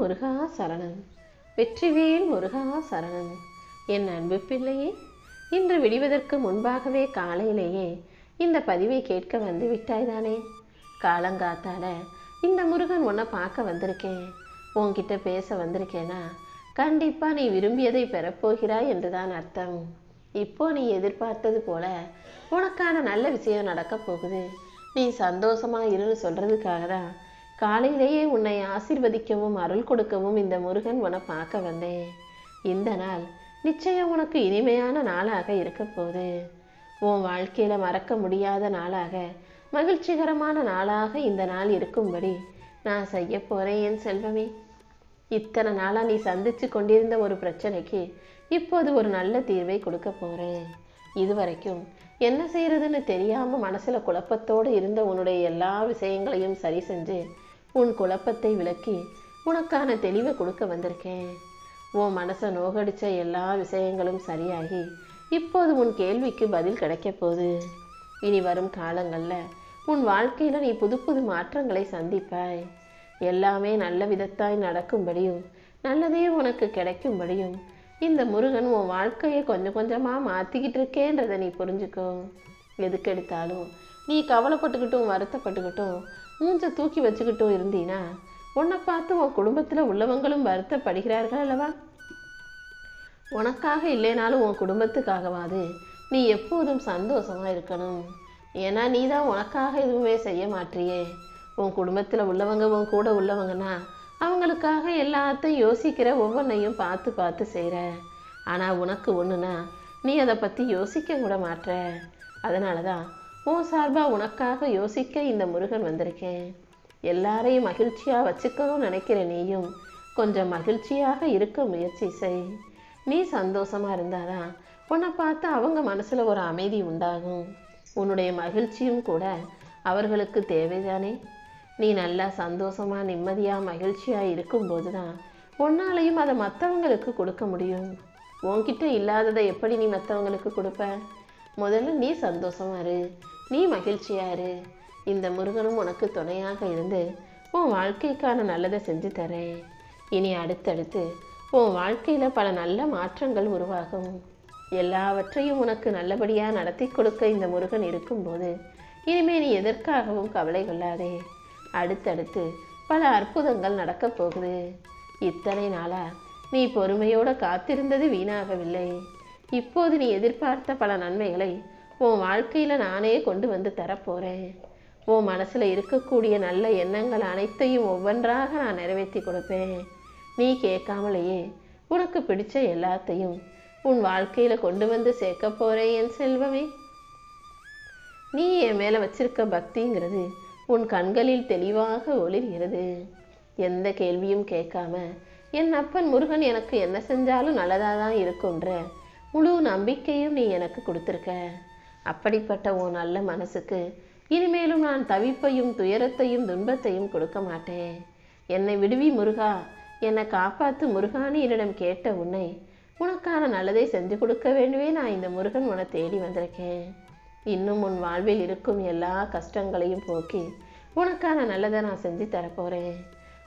முருகா சரணன் வெற்றிவேல் முருகா சரணன் என் அன்பு பிள்ளையே இன்று விடிவதற்கு முன்பாகவே காலையிலேயே இந்த பதிவை கேட்க வந்து விட்டாய்தானே? காலங்காத்தால இந்த முருகன் உன்னை பார்க்க வந்திருக்கேன். உன்கிட்ட பேச வந்திருக்கேனா? கண்டிப்பாக நீ விரும்பியதை பெறப்போகிறாய் என்றுதான் அர்த்தம். இப்போ நீ எதிர்பார்த்தது போல உனக்கான நல்ல விஷயம் நடக்கப் போகுது. நீ சந்தோஷமா இருன்னு சொல்கிறதுக்காக தான் காலையிலேயே உன்னை ஆசிர்வதிக்கவும் அருள் கொடுக்கவும் இந்த முருகன் உன பார்க்க வந்தேன். இந்த நாள் நிச்சயம் உனக்கு இனிமையான நாளாக இருக்க போகுது. உன் வாழ்க்கையில மறக்க முடியாத நாளாக மகிழ்ச்சிகரமான நாளாக இந்த நாள் இருக்கும்படி நான் செய்ய போறேன் என் செல்வமே. இத்தனை நாளாக நீ சந்திச்சு கொண்டிருந்த ஒரு பிரச்சனைக்கு இப்போது ஒரு நல்ல தீர்வை கொடுக்க போறேன். இதுவரைக்கும் என்ன செய்யறதுன்னு தெரியாம மனசுல குழப்பத்தோடு இருந்த உன்னுடைய எல்லா விஷயங்களையும் சரி செஞ்சு உன் குழப்பத்தை விலக்கி உனக்கான தெளிவை கொடுக்க வந்திருக்கேன். உன் மனசை நோகடிச்ச எல்லா விஷயங்களும் சரியாகி இப்போது உன் கேள்விக்கு பதில் கிடைக்க போகுது. இனி வரும் காலங்களில் உன் வாழ்க்கையில் நீ புது புது மாற்றங்களை சந்திப்பாய். எல்லாமே நல்ல விதத்தாய் நடக்கும்படியும் நல்லதே உனக்கு கிடைக்கும்படியும் இந்த முருகன் உன் வாழ்க்கையை கொஞ்சம் கொஞ்சமாக மாற்றிக்கிட்டு இருக்கேன்றதை நீ புரிஞ்சுக்கோ. எதுக்கெடுத்தாலும் நீ கவலைப்பட்டுக்கிட்டும் வருத்தப்பட்டுக்கிட்டும் மூஞ்ச தூக்கி வச்சுக்கிட்டும் இருந்தீனா உன்னை பார்த்து உன் குடும்பத்தில் உள்ளவங்களும் வருத்தப்படுகிறார்கள் அல்லவா? உனக்காக இல்லைனாலும் உன் குடும்பத்துக்காகவாது. நீ எப்போதும் சந்தோஷமா இருக்கணும். ஏன்னா நீ தான் உனக்காக எதுவுமே செய்ய மாட்டியே. உன் குடும்பத்தில் உள்ளவங்க உன் கூட உள்ளவங்கன்னா அவங்களுக்காக எல்லாத்தையும் யோசிக்கிற ஒவ்வொன்றையும் பார்த்து பார்த்து செய்கிற ஆனால் உனக்கு ஒன்றுனா நீ அதை பற்றி யோசிக்க கூட மாட்ற. அதனால தான் உன் சார்பாக உனக்காக யோசிக்க இந்த முருகன் வந்திருக்கேன். எல்லாரையும் மகிழ்ச்சியாக வச்சுக்கணும்னு நினைக்கிற நீயும் கொஞ்சம் மகிழ்ச்சியாக இருக்க முயற்சி செய். நீ சந்தோஷமாக இருந்தாதான் உன்னை பார்த்து அவங்க மனசில் ஒரு அமைதி உண்டாகும். உன்னுடைய மகிழ்ச்சியும் கூட அவர்களுக்கு தேவைதானே? நீ நல்லா சந்தோஷமாக நிம்மதியாக மகிழ்ச்சியாக இருக்கும்போது தான் உன்னாலையும் அதை மற்றவங்களுக்கு கொடுக்க முடியும். உன்கிட்ட இல்லாததை எப்படி நீ மற்றவங்களுக்கு கொடுப்ப? முதல்ல நீ சந்தோஷமா இரு. நீ மகிழ்ச்சியா இரு. இந்த முருகனும் உனக்கு துணையாக இருந்து உன் வாழ்க்கைக்கான நல்லதை செஞ்சு தரேன். இனி அடுத்தடுத்து உன் வாழ்க்கையில் பல நல்ல மாற்றங்கள் உருவாகும். எல்லாவற்றையும் உனக்கு நல்லபடியாக நடத்தி கொடுக்க இந்த முருகன் இருக்கும்போது இனிமே நீ எதற்காகவும் கவலை கொள்ளாதே. அடுத்தடுத்து பல அற்புதங்கள் நடக்கப் போகுது. இத்தனை நாளாக நீ பொறுமையோடு காத்திருந்தது வீணாகவில்லை. இப்போது நீ எதிர்பார்த்த பல நன்மைகளை உன் வாழ்க்கையில் நானே கொண்டு வந்து தரப்போகிறேன் உன் மனசில் இருக்கக்கூடிய நல்ல எண்ணங்கள் அனைத்தையும் ஒவ்வொன்றாக நான் நிறைவேற்றி கொடுப்பேன். நீ கேட்காமலேயே உனக்கு பிடிச்ச எல்லாத்தையும் உன் வாழ்க்கையில் கொண்டு வந்து சேர்க்க போகிறேன் என் செல்வமே. நீ என் மேலே வச்சிருக்க பக்திங்கிறது உன் கண்களில் தெளிவாக ஒளிர்கிறது. எந்த கேள்வியும் கேட்காம என் அப்பன் முருகன் எனக்கு என்ன செஞ்சாலும் நல்லதாக தான் இருக்குன்ற முழு நம்பிக்கையும் நீ எனக்கு கொடுத்துருக்க. அப்படிப்பட்ட உன் நல்ல மனசுக்கு இனிமேலும் நான் தவிப்பையும் துயரத்தையும் துன்பத்தையும் கொடுக்க மாட்டேன். என்னை விடுவி முருகா. என்னை காப்பாத்து முருகான்னு என்னிடம் கேட்ட உன்னை உனக்கான நல்லதை செஞ்சு கொடுக்க வேண்டுமே நான் இந்த முருகன் உன்னை தேடி வந்திருக்கேன். இன்னும் உன் வாழ்வில் இருக்கும் எல்லா கஷ்டங்களையும் போக்கி உனக்கான நல்லதை நான் செஞ்சு தரப்போகிறேன்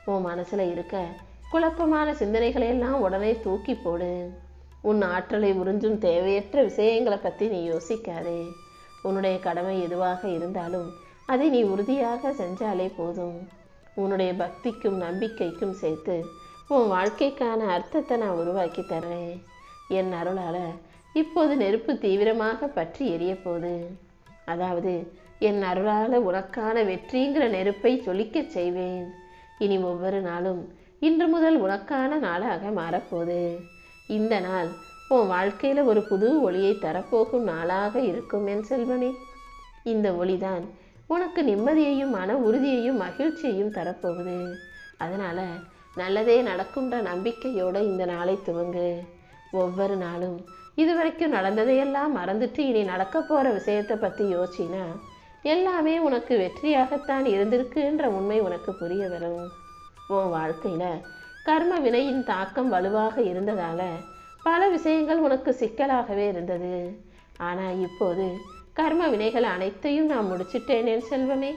உன் மனசில் இருக்க குழப்பமான சிந்தனைகளை எல்லாம் உடனே தூக்கி போடு. உன் ஆற்றலை உறிஞ்சும் தேவையற்ற விஷயங்களை பற்றி நீ யோசிக்காதே. உன்னுடைய கடமை எதுவாக இருந்தாலும் அதை நீ உறுதியாக செஞ்சாலே போதும். உன்னுடைய பக்திக்கும் நம்பிக்கைக்கும் சேர்த்து உன் வாழ்க்கைக்கான அர்த்தத்தை நான் உருவாக்கி தர்றேன். என் அருளால் இப்போது நெருப்பு தீவிரமாக பற்றி எரிய அதாவது என் அருளால் உனக்கான வெற்றிங்கிற நெருப்பை ஜொலிக்கச் செய்வேன். இனி ஒவ்வொரு நாளும் இன்று முதல் உனக்கான நாளாக மாறப்போகுது. இந்த நாள் உன் வாழ்க்கையில் ஒரு புது ஒளியை தரப்போகும் நாளாக இருக்கும் என் செல்வனே இந்த ஒளிதான் உனக்கு நிம்மதியையும் மன உறுதியையும் மகிழ்ச்சியையும் தரப்போகுது. அதனால் நல்லதே நடக்கும்ன்ற நம்பிக்கையோடு இந்த நாளை துவங்கு. ஒவ்வொரு நாளும் இதுவரைக்கும் நடந்ததையெல்லாம் மறந்துட்டு இனி நடக்க போகிற விஷயத்தை பற்றி யோசிச்சினா எல்லாமே உனக்கு வெற்றியாகத்தான் இருந்திருக்குன்ற உண்மை உனக்கு புரிய வரும். உன் வாழ்க்கையில் கர்ம வினையின் தாக்கம் வலுவாக இருந்ததால பல விஷயங்கள் உனக்கு சிக்கலாகவே இருந்தது. ஆனால் இப்போது கர்ம வினைகள் அனைத்தையும் நான் முடிச்சிட்டேனே செல்வமே.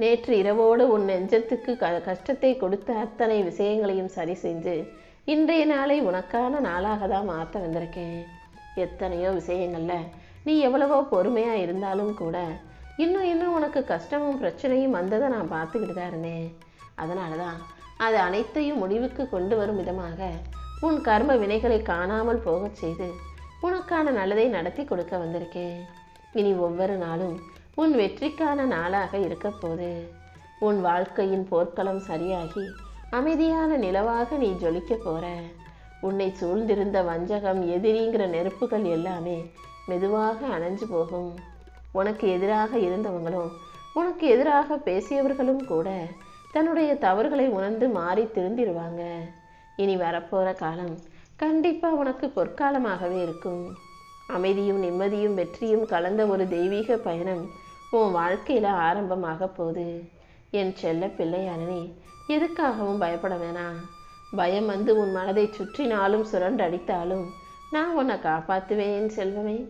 நேற்று இரவோடு உன் நெஞ்சத்துக்கு க கஷ்டத்தை கொடுத்த அத்தனை விஷயங்களையும் சரி செஞ்சு இன்றைய நாளை உனக்கான நாளாக தான் மாற்ற வந்திருக்கேன். எத்தனையோ விஷயங்கள்ல நீ எவ்வளவோ பொறுமையாக இருந்தாலும் கூட இன்னும் இன்னும் உனக்கு கஷ்டமும் பிரச்சனையும் வந்ததை நான் பார்த்துக்கிட்டு தான் இருந்தேன். அதனால தான் அது அனைத்தையும் முடிவுக்கு கொண்டு வரும் விதமாக உன் கர்ம வினைகளை காணாமல் போகச் செய்து உனக்கான நல்லதை நடத்தி கொடுக்க வந்திருக்கேன். இனி ஒவ்வொரு நாளும் உன் வெற்றிக்கான நாளாக இருக்கப்போது. உன் வாழ்க்கையின் போர்க்களம் சரியாகி அமைதியான நிலவாக நீ ஜொலிக்க போற. உன்னை சூழ்ந்திருந்த வஞ்சகம் எதிரிங்கிற நெருப்புகள் எல்லாமே மெதுவாக அணைஞ்சு போகும். உனக்கு எதிராக இருந்தவங்களும் உனக்கு எதிராக பேசியவர்களும் கூட தன்னுடைய தவறுகளை உணர்ந்து மாறி திருந்திடுவாங்க. இனி வரப்போகிற காலம் கண்டிப்பாக உனக்கு பொற்காலமாகவே இருக்கும். அமைதியும் நிம்மதியும் வெற்றியும் கலந்த ஒரு தெய்வீக பயணம் உன் வாழ்க்கையில் ஆரம்பமாக போகுது. என் செல்ல பிள்ளையானே எதுக்காகவும் பயப்பட வேணாம். பயம் வந்து உன் மனதை சுற்றினாலும் சுரண்டடித்தாலும் நான் உன்னை காப்பாற்றுவேன் செல்வமே.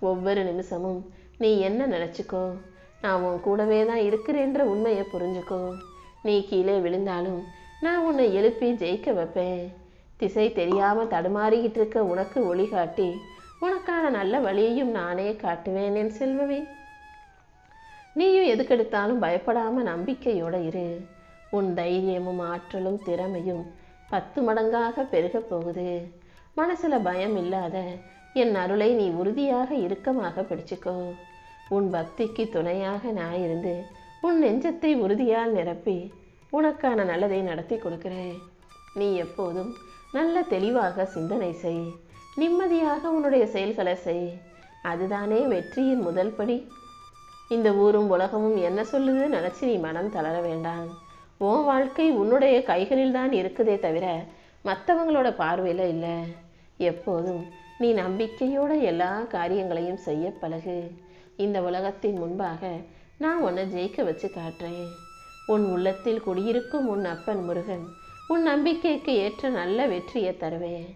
ஒவ்வொரு நிமிஷமும் நீ என்ன நினச்சிக்கோ? நான் உன் கூடவே தான் இருக்கிறேன்ற உண்மையை புரிஞ்சுக்கோ. நீ கீழே விழுந்தாலும் நான் உன்னை எழுப்பி ஜெயிக்க வைப்பேன். திசை தெரியாமல் தடுமாறிக்கிட்டு இருக்க உனக்கு ஒளி காட்டி உனக்கான நல்ல வழியையும் நானே காட்டுவேன் என் செல்வமே. நீயும் எதுக்கெடுத்தாலும் பயப்படாமல் நம்பிக்கையோட இரு. உன் தைரியமும் ஆற்றலும் திறமையும் பத்து மடங்காக பெருகப் போகுது. மனசில் பயம் இல்லாத என் அருளை நீ உறுதியாக இறுக்கமாக பிடிச்சுக்கோ. உன் பக்திக்கு துணையாக நான் இருந்து உன் நெஞ்சத்தை உறுதியால் நிரப்பி உனக்கான நல்லதை நடத்தி கொடுக்கிறேன். நீ எப்போதும் நல்ல தெளிவாக சிந்தனை செய். நிம்மதியாக உன்னுடைய செயல்களை செய். அதுதானே வெற்றியின் முதல் படி. இந்த ஊரும் உலகமும் என்ன சொல்லுது நினச்சி நீ மனம் தளர வேண்டாம். உன் வாழ்க்கை உன்னுடைய கைகளில் தான் இருக்குதே தவிர மற்றவங்களோட பார்வையில் இல்லை. எப்போதும் நீ நம்பிக்கையோட எல்லா காரியங்களையும் செய்ய பழகு. இந்த உலகத்தின் முன்பாக நான் உன்னை ஜெயிக்க வச்சு காட்டுறேன். உன் உள்ளத்தில் குடியிருக்கும் உன் அப்பன் முருகன் உன் நம்பிக்கைக்கு ஏற்ற நல்ல வெற்றியை தருவேன்.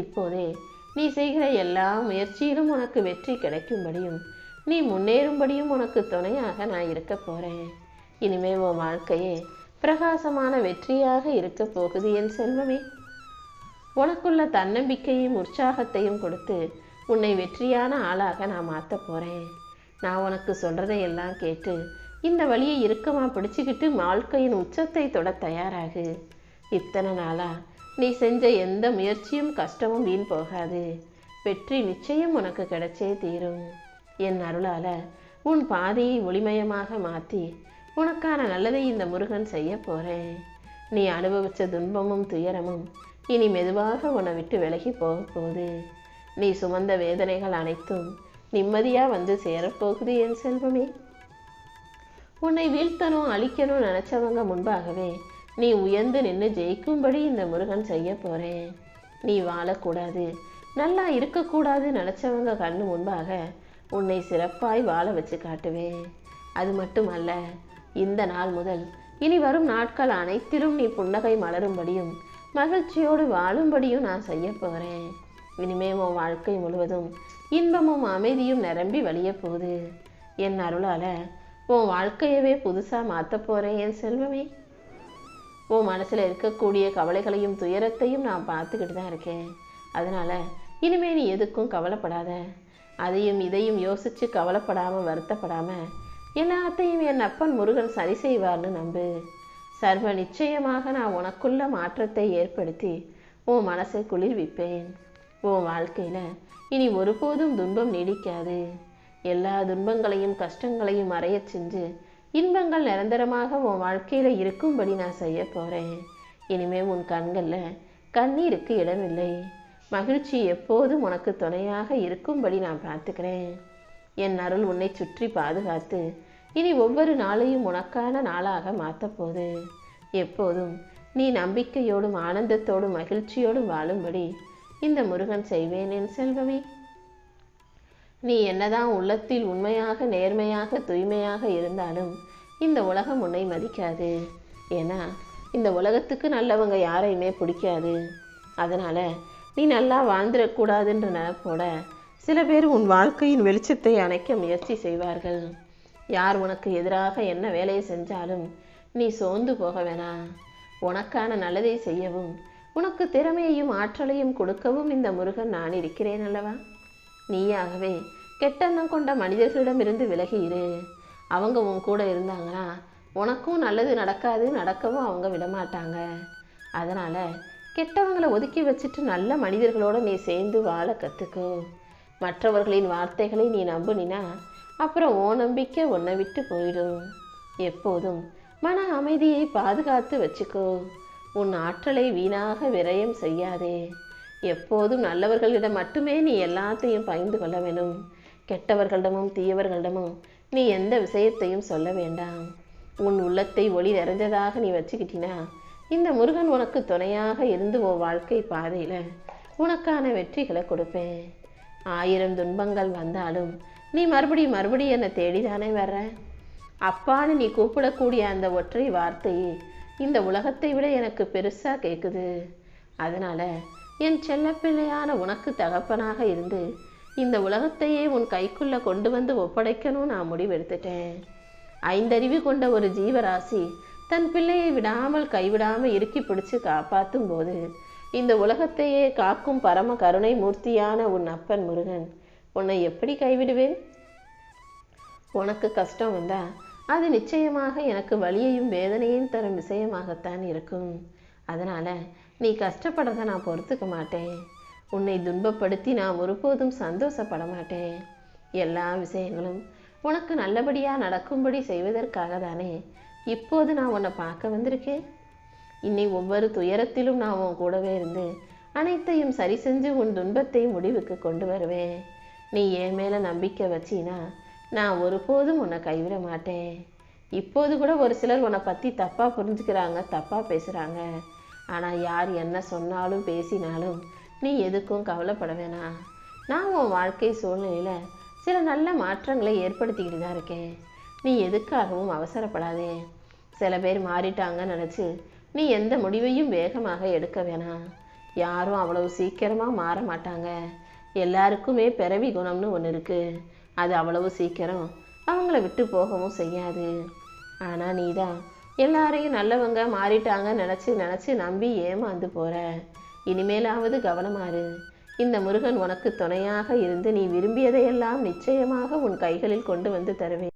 இப்போதே நீ செய்கிற எல்லா முயற்சியிலும் உனக்கு வெற்றி கிடைக்கும்படியும் நீ முன்னேறும்படியும் உனக்கு துணையாக நான் இருக்க போகிறேன் இனிமே உன் வாழ்க்கையே பிரகாசமான வெற்றியாக இருக்க போகுது என் செல்வமே. உனக்குள்ள தன்னம்பிக்கையும் உற்சாகத்தையும் கொடுத்து உன்னை வெற்றியான ஆளாக நான் மாற்ற போகிறேன் நான் உனக்கு சொல்கிறதையெல்லாம் எல்லாம் கேட்டு இந்த வழியை இறுக்கமாக பிடிச்சிக்கிட்டு வாழ்க்கையின் உச்சத்தை தொட தயாராகு. இத்தனை நாளாக நீ செஞ்ச எந்த முயற்சியும் கஷ்டமும் வீண் போகாது. வெற்றி நிச்சயம் உனக்கு கிடைச்சே தீரும். என் அருளால உன் பாதையை ஒளிமயமாக மாற்றி உனக்கான நல்லதை இந்த முருகன் செய்ய போகிறேன் நீ அனுபவித்த துன்பமும் துயரமும் இனி மெதுவாக உன்னை விட்டு விலகி போக போகுது. நீ சுமந்த வேதனைகள் அனைத்தும் நிம்மதியா வந்து சேரப்போகுது என் செல்வமே. உன்னை வீழ்த்தணும் அழிக்கணும் நினைச்சவங்க முன்பாகவே நீ உயர்ந்து நின்று ஜெயிக்கும்படி இந்த முருகன் செய்ய போறேன். நீ வாழக்கூடாது நல்லா இருக்கக்கூடாது நினைச்சவங்க கண்ணு முன்பாக உன்னை சிறப்பாய் வாழ வச்சு காட்டுவேன். அது மட்டுமல்ல இந்த நாள் முதல் இனி வரும் நாட்கள் அனைத்திலும் நீ புன்னகை மலரும்படியும் மகிழ்ச்சியோடு வாழும்படியும் நான் செய்ய போறேன். இனிமே உன் வாழ்க்கை முழுவதும் இன்பமும் அமைதியும் நிரம்பி வழிய போகுது. என் அருளால உன் வாழ்க்கையவே புதுசா மாத்த போறேன் என் செல்வமே. உன் மனசுல இருக்கக்கூடிய கவலைகளையும் துயரத்தையும் நான் பார்த்துக்கிட்டு தான் இருக்கேன். அதனால இனிமே நீ எதுக்கும் கவலைப்படாத. அதையும் இதையும் யோசிச்சு கவலைப்படாம வருத்தப்படாம எல்லாத்தையும் என் அப்பன் முருகன் சரி செய்வார்னு நம்பு. சர்வ நிச்சயமாக நான் உனக்குள்ள மாற்றத்தை ஏற்படுத்தி உன் மனசை குளிர்விப்பேன். உன் வாழ்க்கையில இனி ஒருபோதும் துன்பம் நீடிக்காது. எல்லா துன்பங்களையும் கஷ்டங்களையும் மறையச் செஞ்சு இன்பங்கள் நிரந்தரமாக உன் வாழ்க்கையில் இருக்கும்படி நான் செய்ய போகிறேன் இனிமே உன் கண்களில் கண்ணீருக்கு இடமில்லை. மகிழ்ச்சி எப்போதும் உனக்கு துணையாக இருக்கும்படி நான் பார்த்துக்கிறேன் என் அருள் உன்னை சுற்றி பாதுகாத்து இனி ஒவ்வொரு நாளையும் உனக்கான நாளாக மாற்றப் போகுது எப்போதும் நீ நம்பிக்கையோடும் ஆனந்தத்தோடும் மகிழ்ச்சியோடும் வாழும்படி இந்த முருகன் செய்வேன் என் செல்வமே. நீ என்னதான் உள்ளத்தில் உண்மையாக நேர்மையாக தூய்மையாக இருந்தாலும் இந்த உலகம் உன்னை மதிக்காது. ஏன்னா இந்த உலகத்துக்கு நல்லவங்க யாரையுமே பிடிக்காது. அதனால நீ நல்லா வாழ்ந்துடக்கூடாதுன்ற நினப்போட சில பேர் உன் வாழ்க்கையின் வெளிச்சத்தை அணைக்க முயற்சி செய்வார்கள். யார் உனக்கு எதிராக என்ன வேலையை செஞ்சாலும் நீ சோர்ந்து போக வேணாம். உனக்கான நல்லதை செய்யவும் உனக்கு திறமையையும் ஆற்றலையும் கொடுக்கவும் இந்த முருகன் நான் இருக்கிறேன் அல்லவா? நீயாகவே கெட்டெண்ணம் கொண்ட மனிதர்களிடமிருந்து விலகி இரு. அவங்க உன் கூட இருந்தாங்கன்னா உனக்கும் நல்லது நடக்காது நடக்கவும் அவங்க விடமாட்டாங்க. அதனால் கெட்டவங்களை ஒதுக்கி வச்சுட்டு நல்ல மனிதர்களோட நீ சேர்ந்து வாழ கற்றுக்கோ மற்றவர்களின் வார்த்தைகளை நீ நம்புனினா அப்புறம் ஓ நம்பிக்கை உன்னை விட்டு போயிடும். எப்போதும் மன அமைதியை பாதுகாத்து வச்சுக்கோ. உன் ஆற்றலை வீணாக விரயம் செய்யாதே. எப்போதும் நல்லவர்களிடம் மட்டுமே நீ எல்லாத்தையும் பகிர்ந்து கொள்ள வேணும் கெட்டவர்களிடமும் தீயவர்களிடமும் நீ எந்த விஷயத்தையும் சொல்ல வேண்டாம். உன் உள்ளத்தை ஒளி நிறைஞ்சதாக நீ வச்சுக்கிட்டினா இந்த முருகன் உனக்கு துணையாக இருந்து உன் வாழ்க்கை பாதையில் உனக்கான வெற்றிகளை கொடுப்பேன். ஆயிரம் துன்பங்கள் வந்தாலும் நீ மறுபடியும் மறுபடியும் என்னை தேடிதானே வர்ற? அப்பான்னு நீ கூப்பிடக்கூடிய அந்த ஒற்றை வார்த்தையை இந்த உலகத்தை விட எனக்கு பெருசாக கேட்குது அதனால் என் செல்லப்பிள்ளையான உனக்கு தகப்பனாக இருந்து இந்த உலகத்தையே உன் கைக்குள்ளே கொண்டு வந்து ஒப்படைக்கணும் நான் முடிவெடுத்துட்டேன். ஐந்தறிவு கொண்ட ஒரு ஜீவராசி தன் பிள்ளையை விடாமல் கைவிடாமல் இறுக்கி பிடிச்சு காப்பாற்றும் போது இந்த உலகத்தையே காக்கும் பரம கருணை மூர்த்தியான உன் அப்பன் முருகன் உன்னை எப்படி கைவிடுவேன்? உனக்கு கஷ்டம் வந்தால் அது நிச்சயமாக எனக்கு வலியையும் வேதனையும் தரும் விஷயமாகத்தான் இருக்கும். அதனால் நீ கஷ்டப்படுறத நான் பொறுத்துக்க மாட்டேன். உன்னை துன்பப்படுத்தி நான் ஒருபோதும் சந்தோஷப்பட மாட்டேன். எல்லா விஷயங்களும் உனக்கு நல்லபடியாக நடக்கும்படி செய்வதற்காக தானே இப்போது நான் உன்னை பார்க்க வந்திருக்கேன். இன்னை ஒவ்வொரு துயரத்திலும் நான் உன் கூடவே இருந்து அனைத்தையும் சரி செஞ்சு உன் துன்பத்தை முடிவுக்கு கொண்டு வருவேன். நீ என் மேலே நம்பிக்கை வச்சினா நான் ஒருபோதும் உன்னை கைவிட மாட்டேன். இப்போது கூட ஒரு சிலர் உன்னை பற்றி தப்பாக புரிஞ்சுக்கிறாங்க தப்பாக பேசுகிறாங்க ஆனால் யார் என்ன சொன்னாலும் பேசினாலும் நீ எதுக்கும் கவலைப்பட வேணாம். நான் உன் வாழ்க்கை சூழ்நிலையில் சில நல்ல மாற்றங்களை ஏற்படுத்திக்கிட்டு தான் இருக்கேன். நீ எதுக்காகவும் அவசரப்படாதே. சில பேர் மாறிட்டாங்கன்னு நினச்சி நீ எந்த முடிவையும் வேகமாக எடுக்க வேணாம். யாரும் அவ்வளவு சீக்கிரமாக மாற மாட்டாங்க. எல்லாருக்குமே பிறவி குணம்னு ஒன்று இருக்குது அது அவ்வளவு சீக்கிரம் அவங்கள விட்டு போகவும் செய்யாது. ஆனால் நீ தான் எல்லாரையும் நல்லவங்க மாறிட்டாங்க நினச்சி நினச்சி நம்பி ஏமாந்து போகிற இனிமேலாவது கவனமாறு இந்த முருகன் உனக்கு துணையாக இருந்து நீ விரும்பியதையெல்லாம் நிச்சயமாக உன் கைகளில் கொண்டு வந்து தருவேன்.